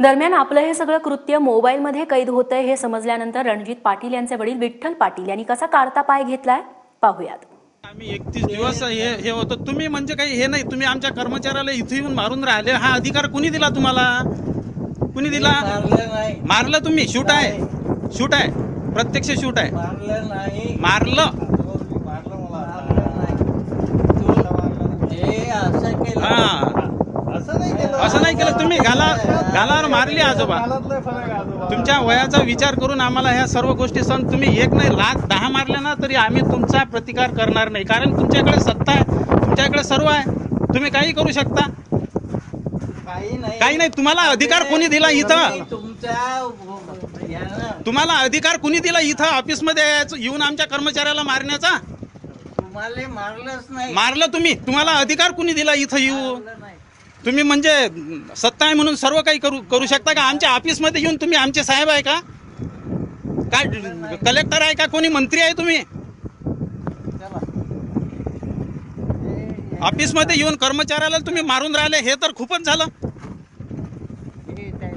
दरम्यान आपलं हे सगळं कृत्य मोबाईलमध्ये कैद होतंय हे समजल्यानंतर रणजित पाटील यांचे वडील विठ्ठल पाटील यांनी कसा काढता पाय घेतलाय पाहूयात. आम्ही एकतीस दिवस हे हे होतं. तुम्ही म्हणजे काही हे नाही. तुम्ही आमच्या कर्मचाऱ्याला इथे येऊन मारून राहिले. हा अधिकार कुणी दिला तुम्हाला? कुणी दिला? मारलं नाही मारलं तुम्ही. शूट आहे. शूट आहे. प्रत्यक्ष शूट आहे. मारलं. नाही मारलं मारलं नाही केलं हा. असं नाही केलं. असं नाही केलं. तुम्ही घाला. घालावर मारली आजोबा. तुमच्या वयाचा विचार करून आम्हाला ह्या सर्व गोष्टी सण तुम्ही एक नाही लाख दहा मारल्या ना तरी आम्ही तुमचा प्रतिकार करणार नाही. कारण तुमच्याकडे सत्ता आहे तुमच्याकडे सर्व आहे. तुम्ही काही करू शकता? काही नाही. काही नाही तुम्हाला अधिकार कोणी दिला इथं? तुम्हाला अधिकार कुणी दिला इथं ऑफिसमध्ये यायचं येऊन आमच्या कर्मचाऱ्याला मारण्याचा? तुम्हाला मारलंच नाही. मारलं तुम्ही. तुम्हाला अधिकार कुणी दिला इथं येऊ तुम्ही म्हणजे सत्ता आहे म्हणून सर्व काही करू करू शकता का? आमच्या ऑफिसमध्ये येऊन तुम्ही आमचे साहेब आहे का? काय कलेक्टर आहे का? कोणी मंत्री आहे तुम्ही? ऑफिसमध्ये येऊन कर्मचाऱ्याला तुम्ही मारून राहिले हे तर खूपच झालं. बंद नाही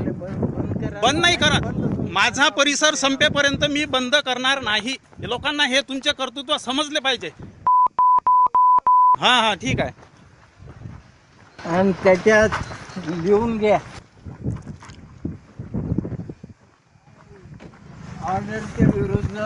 करा बंद नाही करत. माझा परिसर संपेपर्यंत मी बंद करणार नाही. लोकांना हे तुमचे कर्तृत्व समजले पाहिजे. हा हा ठीक आहे. आणि त्याच्यात लिहून घ्या. ऑर्डरच्या विरुद्ध